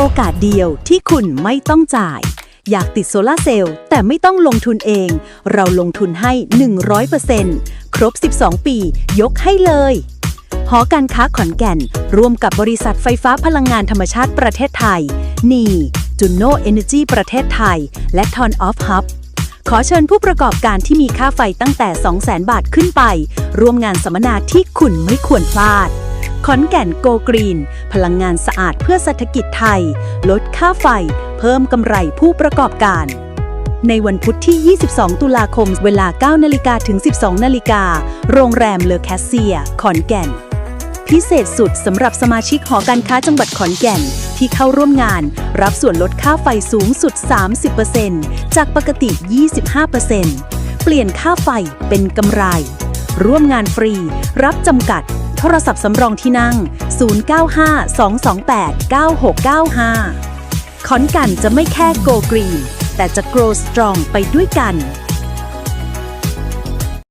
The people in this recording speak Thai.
โอกาสเดียวที่คุณไม่ต้องจ่าย อยากติดโซลาร์เซลล์แต่ไม่ต้องลงทุนเอง เราลงทุนให้ 100%ครบ 12 ปี ยกให้เลยหอการค้าขอนแก่น ร่วมกับบริษัทไฟฟ้าพลังงานธรรมชาติประเทศไทย นีจุนโนเอเนจีประเทศไทย และทอนออฟฮับขอเชิญผู้ประกอบการที่มีค่าไฟตั้งแต่ 200,000 บาทขึ้นไป ร่วมงานสัมมนาที่คุณไม่ควรพลาด ขอนแก่นโกกรีน พลังงานสะอาดเพื่อเศรษฐกิจไทย ลดค่าไฟ เพิ่มกำไรผู้ประกอบการ ในวันพุธที่ 22 ตุลาคม เวลา 9 นาฬิกาถึง 12 นาฬิกา โรงแรมเลอแคสเซีย ขอนแก่น พิเศษสุดสำหรับสมาชิกหอการค้าจังหวัดขอนแก่น ที่เข้าร่วมงาน รับส่วนลดค่าไฟสูงสุด 30%จากปกติ 25%เปลี่ยนค่าไฟเป็นกำไร ร่วมงานฟรี รับจำกัด โทรศัพท์สำรองที่นั่ง 095-228-9695 ขอนกันจะไม่แค่ Go Green แต่จะ Grow Strong ไปด้วยกัน